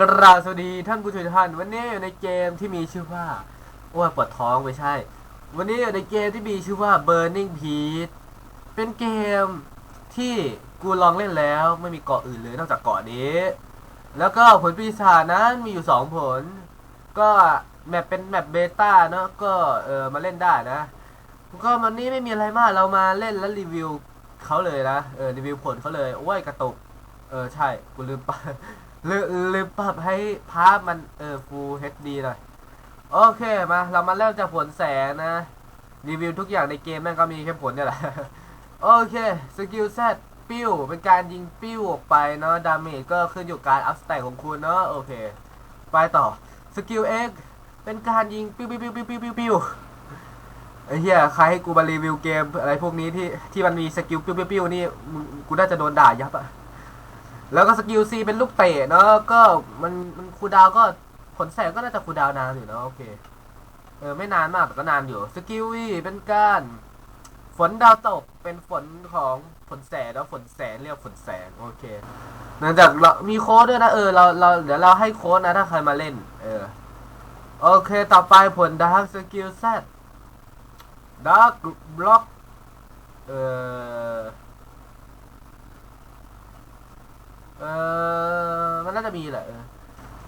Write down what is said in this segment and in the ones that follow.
กราบสวัสดีท่านผู้ชมทุกท่านวันนี้อยู่ในเกมที่มีชื่อว่าโอ้ยปวดท้องไม่ใช่ วันนี้อยู่ในเกมที่มีชื่อว่า Burning Peak เป็นเกมที่กูลองเล่นแล้วไม่มีเกาะอื่นเลยนอกจากเกาะนี้ แล้วก็ผลปีศาจนั้นมีอยู่สองผล ก็แมปเป็นแมปเบต้าเนาะก็เออมาเล่นได้นะ ก็วันนี้ไม่มีอะไรมากเรามาเล่นแล้วรีวิวเขาเลยนะเออรีวิวผลเขาเลยโอ้ยกระตุกเออใช่กูลืมไป ลืมลืมปรับให้ภาพมันเออ Full HD หน่อย โอเคมา เรามาเริ่มจากผลแสงนะ รีวิวทุกอย่างในเกมแม่งก็มีแค่ผลเนี่ยแหละ โอเค สกิล Z ปิ้ว เป็นการยิงปิ้วออกไปเนาะ ดาเมจก็ขึ้นอยู่การอัพสแต็กของคุณเนาะ โอเค ไปต่อ สกิล X เป็นการยิงปิ้วปิ้วปิ้วปิ้วปิ้วปิ้วปิ้วไอ้เหี้ยใครให้กูมารีวิวเกมอะไรพวกนี้ที่ที่มันมีสกิลปิ้วปิ้วปิ้วนี่ กูน่าจะโดนด่ายับอะ แล้วก็สกิลซีเป็นลูกเตะเนาะก็มันมันคูดาวก็ผลแสงก็น่าจะคูดาวน์นานอยู่เนาะโอเคเออไม่นานมากแต่ก็นานอยู่สกิลวีเป็นการฝนดาวตกเป็นฝนของฝนแสงแล้วฝนแสงเรียกฝนแสงโอเคเนื่องจากเรามีโค้ดด้วยนะเออเราเราเดี๋ยวเราให้โค้ดนะถ้าใครมาเล่น เออโอเคต่อไปผลดาร์กสกิลแซดดาร์กบล็อกเออ เออ มันน่าจะมีแหละ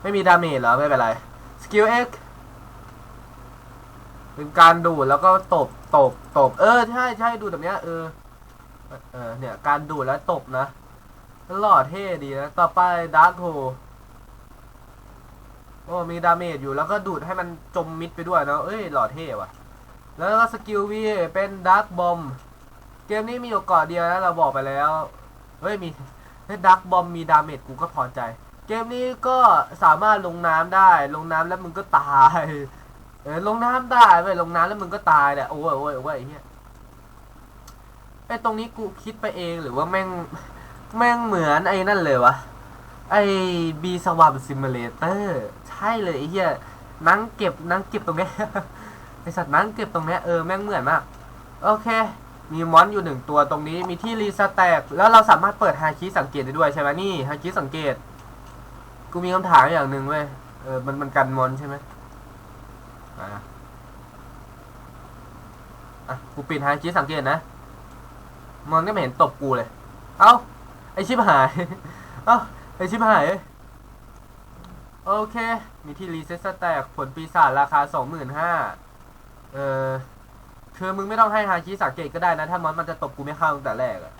ไม่มีดาเมจเหรอ ไม่เป็นไร สกิล X เป็นการดูดแล้วก็ตบตบตบ เออ ใช่ใช่ดูแบบเนี้ยเออเออเนี่ย การดูดแล้วตบนะหล่อเท่ดีนะ ต่อไปดาร์คโฮโอ้มีดาเมจอยู่แล้วก็ดูดให้มันจมมิดไปด้วยเนาะเอ้ยหล่อเท่ว่ะ แล้วก็สกิล V เป็นดาร์คบอมเกมนี้มีอยู่เกาะเดียวนะเราบอกไปแล้ว เฮ้ยมีถ้าดักบอมมีดาเมจกูก็พอใจ เกมนี้ก็สามารถลงน้ำได้ ลงน้ำแล้วมึงก็ตาย เออลงน้ำได้เว้ยลงน้ำแล้วมึงก็ตายแหละโอ้ยโอ้ยโอ้ยไอ้เหี้ยไอ้ตรงนี้กูคิดไปเองหรือว่าแม่งแม่งเหมือนไอ้นั่นเลยวะไอ้บีสวัมซิมูเลเตอร์ใช่เลยไอ้เหี้ยนั่งเก็บนั่งเก็บตรงนี้ไอสัตว์นั่งเก็บตรงนี้เออแม่งเหมือนมาก โอเค มีมอนอยู่หนึ่งตัวตรงนี้มีที่รีสแต็กแล้วเราสามารถเปิดฮาคิสังเกตได้ด้วยใช่ไหมนี่ฮาคิสังเกต กูมีคำถามอย่างหนึ่งเว้ย เออ มันมันกันมอนใช่ไหมอะอะ กูปิดฮาคิสังเกตนะ มอนก็ไม่เห็นตบกูเลย เอ้า ไอชิบหาย เอ้า ไอชิบหาย โอเค มีที่รีเซ็ตสแต็กผลปีศาจราคาสองหมื่นห้าเออคือมึงไม่ต้องให้ฮาคิสังเกตก็ได้นะ ถ้ามอนมันจะตบกูไม่เข้าตั้งแต่แรกอะ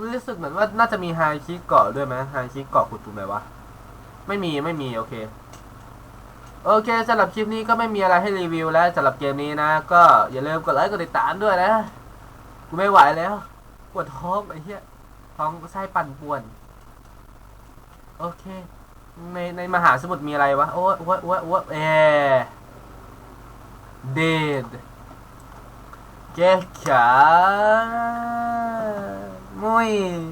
มันรู้สึกเหมือนว่าน่าจะมีฮาคิเกาะด้วยไหมฮาคิเกาะขุดปุ่มไหนวะ ไม่มีไม่มีโอเค โอเคสำหรับคลิปนี้ก็ไม่มีอะไรให้รีวิวแล้วสำหรับเกมนี้นะ ก็อย่าลืมกดไลค์กดติดตามด้วยนะ กูไม่ไหวแล้วปวดท้องไอ้เหี้ยท้องไส้ปั่นป่วน โอเค ในในมหาสมุทรมีอะไรวะ โอ้ยโอ้ยโอ้ยโอ้เอ dead Que cara. Muy.